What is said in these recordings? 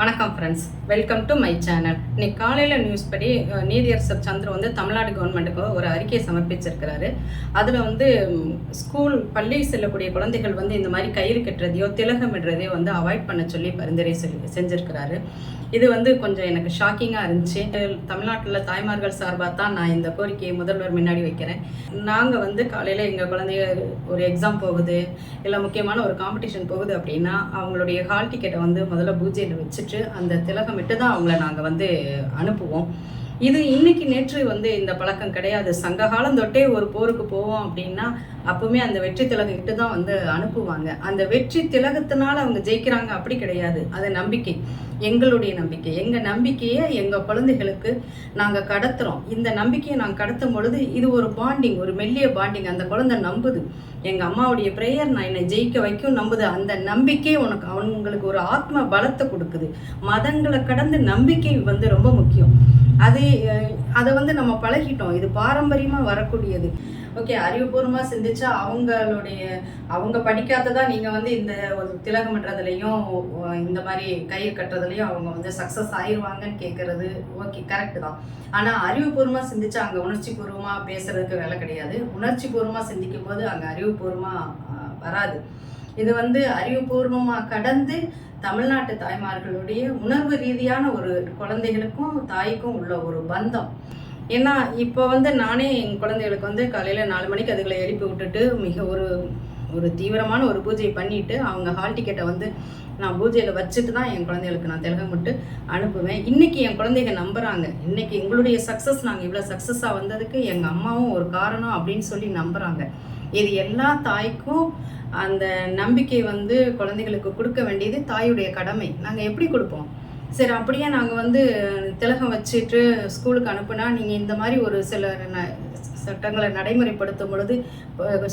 வணக்கம் friends welcome to my channel இன்னைக்கு காலையில் நியூஸ் படி நீதியரசர் சந்திர வந்து தமிழ்நாடு கவர்மெண்ட்டுக்கு ஒரு அறிக்கையை சமர்ப்பிச்சிருக்கிறாரு. அதில் வந்து ஸ்கூல் பள்ளி செல்லக்கூடிய குழந்தைகள் வந்து இந்த மாதிரி கயிறு கட்டுறதையோ திலகமிடுறதையோ வந்து அவாய்ட் பண்ண சொல்லி பரிந்துரை சொல்லி செஞ்சுருக்கிறாரு. இது வந்து கொஞ்சம் எனக்கு ஷாக்கிங்காக இருந்துச்சு. தமிழ்நாட்டில் தாய்மார்கள் சார்பாக தான் நான் இந்த கோரிக்கையை முதல்வர் முன்னாடி வைக்கிறேன். நாங்கள் வந்து காலையில் எங்கள் குழந்தைய ஒரு எக்ஸாம் போகுது இல்லை முக்கியமான ஒரு காம்படிஷன் போகுது அப்படின்னா அவங்களுடைய ஹால் டிக்கெட்டை வந்து முதல்ல பூஜையில் வச்சுட்டு அந்த திலகமிட்டு தான் அவங்கள நாங்கள் வந்து அனுப்புவோம். இது இன்னைக்கு நேற்று வந்து இந்த பழக்கம் கிடையாது. சங்க காலம் தொட்டே ஒரு போருக்கு போவோம் அப்படின்னா அப்பவுமே அந்த வெற்றி திலகம் இட்டு தான் வந்து அனுப்புவாங்க. அந்த வெற்றி திலகத்தினால அவங்க ஜெயிக்கிறாங்க அப்படி கிடையாது. அது நம்பிக்கை. எங்களுடைய நம்பிக்கை. எங்கள் நம்பிக்கையை எங்கள் குழந்தைகளுக்கு நாங்கள் கடத்துகிறோம் இந்த நம்பிக்கையை நாங்கள் கடத்தும் பொழுது இது ஒரு பாண்டிங் ஒரு மெல்லிய பாண்டிங் அந்த குழந்தை நம்புது. எங்கள் அம்மாவுடைய ப்ரேயர் நான் என்னை ஜெயிக்க வைக்கும் நம்புது. அந்த நம்பிக்கை உனக்கு அவங்களுக்கு ஒரு ஆத்ம பலத்தை கொடுக்குது. மதங்களை கடந்து நம்பிக்கை வந்து ரொம்ப முக்கியம். அது அதை வந்து நம்ம பழகிட்டோம். இது பாரம்பரியமாக வரக்கூடியது. ஓகே அறிவுபூர்வமாக சிந்திச்சா அவங்களுடைய அவங்க படிக்காததான் நீங்கள் வந்து இந்த ஒரு பண்ணுறதுலையும் இந்த மாதிரி கயிறு கட்டுறதுலையும் அவங்க வந்து சக்ஸஸ் ஆயிடுவாங்கன்னு கேட்குறது ஓகே கரெக்டு தான். ஆனால் அறிவுபூர்வமாக சிந்திச்சா அங்கே உணர்ச்சி பூர்வமாக பேசுறதுக்கு வேலை கிடையாது. உணர்ச்சி பூர்வமாக சிந்திக்கும் போது அங்கே அறிவுபூர்வமாக வராது. இது வந்து அறிவுபூர்வமாக கடந்து தமிழ்நாட்டு தாய்மார்களுடைய உணர்வு ரீதியான ஒரு குழந்தைகளுக்கும் தாய்க்கும் உள்ள ஒரு பந்தம். ஏன்னா இப்போ வந்து நானே என் குழந்தைகளுக்கு வந்து காலையில் நாலு மணிக்கு அதுகளை எழுப்பி விட்டுட்டு மிக ஒரு ஒரு தீவிரமான ஒரு பூஜையை பண்ணிட்டு அவங்க ஹால் டிக்கெட்டை வந்து நான் பூஜையில் வச்சுட்டு தான் என் குழந்தைகளுக்கு நான் திலகம் விட்டு அனுப்புவேன். இன்றைக்கி என் குழந்தைங்க நம்புகிறாங்க இன்றைக்கி எங்களுடைய சக்ஸஸ் நாங்கள் இவ்வளோ சக்ஸஸாக வந்ததுக்கு எங்கள் அம்மாவும் ஒரு காரணம் அப்படின்னு சொல்லி நம்புகிறாங்க இது எல்லா தாய்க்கும் அந்த நம்பிக்கை வந்து குழந்தைகளுக்கு கொடுக்க வேண்டியது தாயுடைய கடமை. நாங்கள் எப்படி கொடுப்போம்? சரி அப்படியே நாங்கள் வந்து திலகம் வச்சுட்டு ஸ்கூலுக்கு அனுப்புனா நீங்கள் இந்த மாதிரி ஒரு சில சட்டங்களை நடைமுறைப்படுத்தும் பொழுது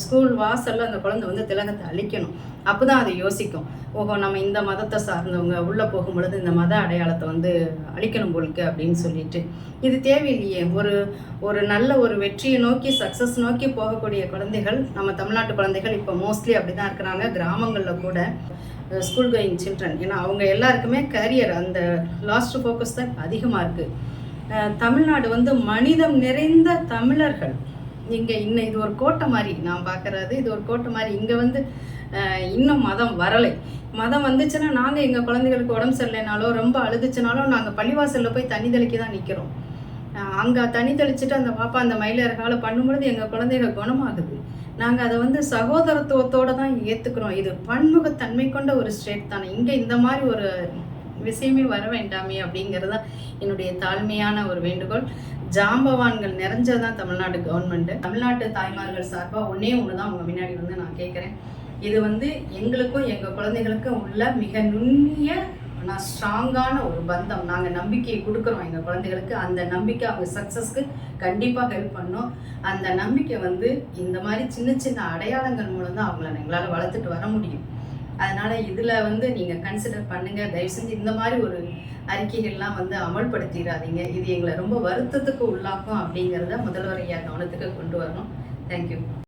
ஸ்கூல் வாசல்ல அந்த குழந்தை வந்து திலகத்தை அழிக்கணும். அப்போ தான் அதை யோசிக்கும். ஓஹோ நம்ம இந்த மதத்தை சார்ந்தவங்க உள்ளே போகும் பொழுது இந்த மத அடையாளத்தை வந்து அழிக்கணும் போலுக்கு அப்படின்னு சொல்லிட்டு. இது தேவையில்லையே. ஒரு ஒரு நல்ல ஒரு வெற்றியை நோக்கி சக்ஸஸ் நோக்கி போகக்கூடிய குழந்தைகள் நம்ம தமிழ்நாட்டு குழந்தைகள் இப்போ மோஸ்ட்லி அப்படி தான் இருக்கிறாங்க. கிராமங்களில் கூட ஸ்கூல் கோயிங் சில்ட்ரன் ஏன்னா அவங்க எல்லாருக்குமே கரியர் அந்த லாஸ்ட் ஃபோக்கஸ் தான் அதிகமாக இருக்குது தமிழ்நாடு வந்து மனிதம் நிறைந்த தமிழர்கள். இங்கே இன்னும் இது ஒரு கோட்டை மாதிரி நான் பார்க்குறது இது ஒரு கோட்டை மாதிரி இங்கே வந்து இன்னும் மதம் வரலை. மதம் வந்துச்சுன்னா நாங்கள் எங்கள் குழந்தைகளுக்கு உடம்பு சரியில்லைனாலோ ரொம்ப அழுதுச்சுனாலோ நாங்கள் பள்ளிவாசலில் போய் தண்ணி தெளிக்க தான் நிற்கிறோம் அங்கே தண்ணி தெளிச்சுட்டு அந்த பாப்பா அந்த மயிலேறகால பண்ணும்பொழுது எங்கள் குழந்தைகள் குணமாகுது. நாங்கள் அதை வந்து சகோதரத்துவத்தோடு தான் ஏற்றுக்கிறோம் இது பன்முகத்தன்மை கொண்ட ஒரு ஸ்டேட் தானே. இங்கே இந்த மாதிரி ஒரு விஷயமே வர வேண்டாமே அப்படிங்கிறது தான் என்னுடைய தாழ்மையான ஒரு வேண்டுகோள். ஜாம்பவான்கள் நிறைஞ்சதான் தமிழ்நாடு கவர்மெண்ட்டு தமிழ்நாட்டு தாய்மார்கள் சார்பாக ஒன்றே ஒன்று தான் உங்கள் முன்னாடி வந்து நான் கேட்குறேன் இது வந்து எங்களுக்கும் எங்கள் குழந்தைகளுக்கும் உள்ள மிக நுண்ணிய ஆனால் ஸ்ட்ராங்கான ஒரு பந்தம். நாங்கள் நம்பிக்கையை கொடுக்குறோம் எங்கள் குழந்தைகளுக்கு. அந்த நம்பிக்கை அவங்க சக்ஸஸ்க்கு கண்டிப்பாக ஹெல்ப் பண்ணும். அந்த நம்பிக்கை வந்து இந்த மாதிரி சின்ன சின்ன அடையாளங்கள் மூலம் தான் அவங்கள எங்களால் வளர்த்துட்டு வர முடியும். அதனால இதில் வந்து நீங்கள் கன்சிடர் பண்ணுங்க. தயவு செஞ்சு இந்த மாதிரி ஒரு அறிக்கைகள்லாம் வந்து அமல்படுத்திடாதீங்க. இது எங்களை ரொம்ப வருத்தத்துக்கு உள்ளாக்கும் அப்படிங்கிறத முதல்வர் ஐயா கவனத்துக்கு கொண்டு வரணும். தேங்க்யூ